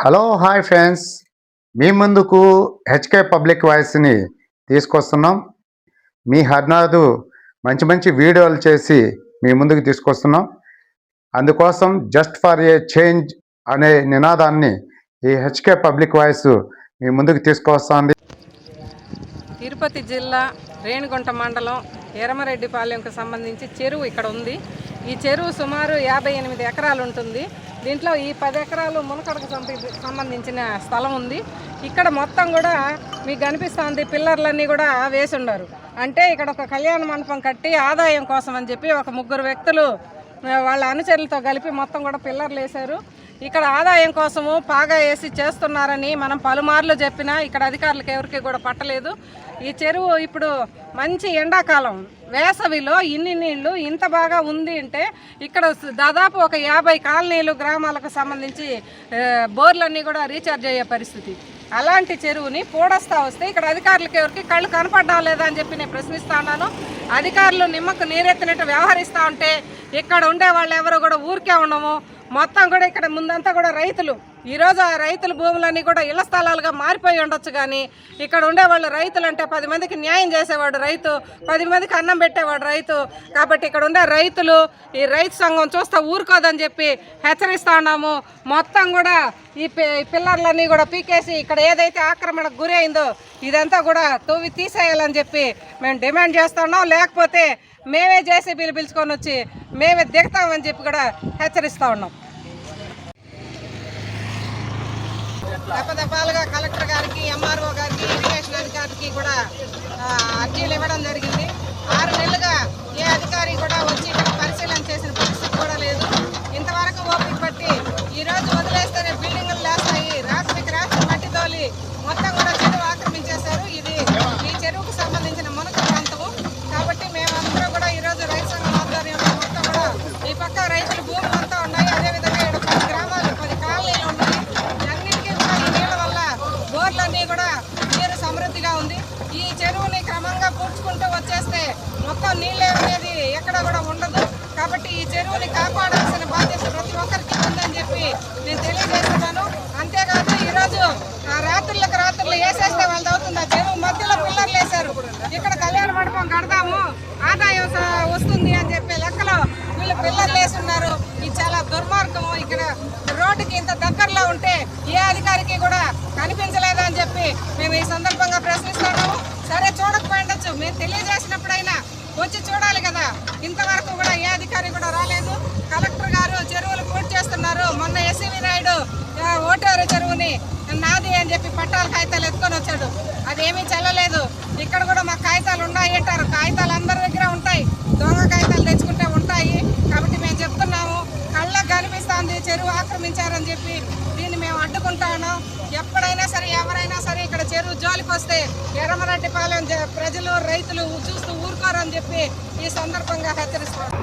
Hello hi friends. మీ ముందుకు HK public వాయిస్ని తీసుకొస్తున్నాం. మీ హర్నాథు మంచి మంచి వీడియోలు చేసి మీ ముందుకు తీసుకొస్తున్నాం. అందుకోసం జస్ట్ ఫర్ ఏ చేంజ్ అనే నినాదాన్ని ఈ హెచ్కే పబ్లిక్ వాయిస్ మీ ముందుకు తీసుకొస్తుంది. తిరుపతి జిల్లా రేణిగుంట మండలం ఎరమరెడ్డిపాలెంకు సంబంధించి చెరువు ఇక్కడ ఉంది. ఈ చెరువు సుమారు యాభై ఎనిమిది ఎకరాలు ఉంటుంది. దీంట్లో ఈ పది ఎకరాలు మునకడకు సంబంధించిన స్థలం ఉంది. ఇక్కడ మొత్తం కూడా మీకు కనిపిస్తుంది పిల్లర్లన్నీ కూడా వేసి ఉన్నారు అంటే ఇక్కడ ఒక కళ్యాణ మండపం కట్టి ఆదాయం కోసం అని చెప్పి ఒక ముగ్గురు వ్యక్తులు వాళ్ళ అనుచరులతో కలిపి మొత్తం కూడా పిల్లర్లు వేశారు. ఇక్కడ ఆదాయం కోసము పాగా వేసి చేస్తున్నారని మనం పలుమార్లు చెప్పినా ఇక్కడ అధికారులకు ఎవరికి కూడా పట్టలేదు. ఈ చెరువు ఇప్పుడు మంచి ఎండాకాలం. వేసవిలో ఇన్ని నీళ్ళు ఇంత బాగా ఉంది అంటే ఇక్కడ దాదాపు ఒక యాభై కాలనీలు గ్రామాలకు సంబంధించి బోర్లన్నీ కూడా రీఛార్జ్ అయ్యే పరిస్థితి. అలాంటి చెరువుని పూడస్తా వస్తే ఇక్కడ అధికారులకు ఎవరికి కళ్ళు కనపడ్డా లేదా అని చెప్పి నేను ప్రశ్నిస్తా ఉన్నాను. అధికారులు నిమ్మకు నీరెత్తినట్టు వ్యవహరిస్తూ ఉంటే ఇక్కడ ఉండే వాళ్ళు ఎవరు కూడా ఊరికే ఉండము. మొత్తం కూడా ఇక్కడ ముందంతా కూడా రైతులు. ఈరోజు ఆ రైతుల భూములన్నీ కూడా ఇళ్ళ స్థలాలుగా మారిపోయి ఉండొచ్చు కానీ ఇక్కడ ఉండేవాళ్ళు రైతులు అంటే పది మందికి న్యాయం చేసేవాడు రైతు పది మందికి అన్నం పెట్టేవాడు రైతు. కాబట్టి ఇక్కడ ఉండే రైతులు ఈ రైతు సంఘం చూస్తే ఊరుకోదని చెప్పి హెచ్చరిస్తా ఉన్నాము. మొత్తం కూడా ఈ పి- ఈ పిల్లర్లన్నీ కూడా పీకేసి ఇక్కడ ఏదైతే ఆక్రమణకు గురైందో ఇదంతా కూడా తవ్వి తీసేయాలని చెప్పి మేము డిమాండ్ చేస్తున్నాం లేకపోతే మేమే జేసీబీలు పిలుచుకొని వచ్చి మేమే దిగుతామని చెప్పి కూడా హెచ్చరిస్తా ఉన్నాం. దెబ్బదెబ్బాలుగా కలెక్టర్ గారి ఎంఆర్ఓ గారికి ఇరిగేషన్ అధికారికి కూడా ఆ, అర్జీలు ఇవ్వడం జరిగింది ఆరు నెలలుగా ఏ అధికారి కూడా వచ్చి ఇక్కడ పరిశీలన చేసిన పరిస్థితి కూడా లేదు ఇంతవరకు ఓపిక పట్టి ఈ రోజు వదిలేస్తేనే బిల్డింగులు లేస్తాయి రాత్రికి రాత్రి మట్టి తోలి మొత్తం కూడా చెరువు ఆక్రమించేశారు ఇది ఈ చెరువుకు సంబంధించిన మునక ప్రాంతము కాబట్టి మేమందరం కూడా ఈ రోజు రైతు సంఘం ఆధ్వర్యంలో మొత్తం కూడా ఈ పక్క రైతుల భూములు అంతా ఉన్నాయి అదేవిధంగా ఇక్కడ పది గ్రామాలు పది కాలనీలు ఉన్నాయి అన్నిటికీ కూడా ఈ నీళ్ళ వల్ల బోర్లన్నీ కూడా నీరు సమృద్ధిగా ఉంది ఈ చెరువుని క్రమంగా పూడ్చుకుంటూ వచ్చేస్తే మొత్తం నీళ్ళు అనేది ఎక్కడ కూడా ఉండదు. కాబట్టి ఈ చెరువుని కాపాడాల్సిన బాధ్యత ప్రతి ఒక్కరికి ఉందని చెప్పి నేను తెలియజేస్తున్నాను. అంతేకాదు ఈరోజు ఆ రాత్రులకు రాత్రులు వేసేస్తే వాళ్ళు అవుతుంది. ఆ చెరువు మధ్యలో పిల్లర్లు వేశారు. ఇక్కడ కళ్యాణ మండపం కడదాము ఆదాయం వస్తుంది అని చెప్పే లెక్కలో వీళ్ళు పిల్లర్లు వేస్తున్నారు. ఇది చాలా దుర్మార్గము. ఇక్కడ రోడ్డుకి ఇంత దగ్గరలో ఉంటే ఏ అధికారికి కూడా కనిపించలేదు అని చెప్పి మేము ఈ సందర్భంగా ప్రశ్నిస్తున్నాము. సరే చూడకపోయిండొచ్చు మేము తెలియజేసినప్పుడైనా వచ్చి చూడాలి కదా. ఇంతవరకు కూడా ఏ అధికారి కూడా రాలేదు. కలెక్టర్ గారు చెరువులు పూర్తి చేస్తున్నారు. మొన్న ఎస్సీవి నాయుడు ఆ, ఓటారు చెరువుని నాది అని చెప్పి పట్టాల కాగితాలు ఎత్తుకొని వచ్చాడు. అదేమీ చెల్లలేదు. ఇక్కడ కూడా మా కాగితాలు ఉన్నాయి అంటారు. కాగితాలు అందరి దగ్గర ఉంటాయి. దొంగ కాగితాలు తెచ్చుకుంటే ఉంటాయి. కాబట్టి మేము చెప్తున్నాము. కళ్ళకు కనిపిస్తుంది చెరువు ఆక్రమించారని చెప్పి. దీన్ని మేము అడ్డుకుంటాను ఎప్పుడైనా సరే ఎవరైనా సరే ఇక్కడ చెరువు జోలికి వస్తే ఎర్రమరెడ్డిపాలెం జ- ప్రజలు రైతులు చెప్పి ఈ సందర్భంగా హెచ్చరిస్తున్నాను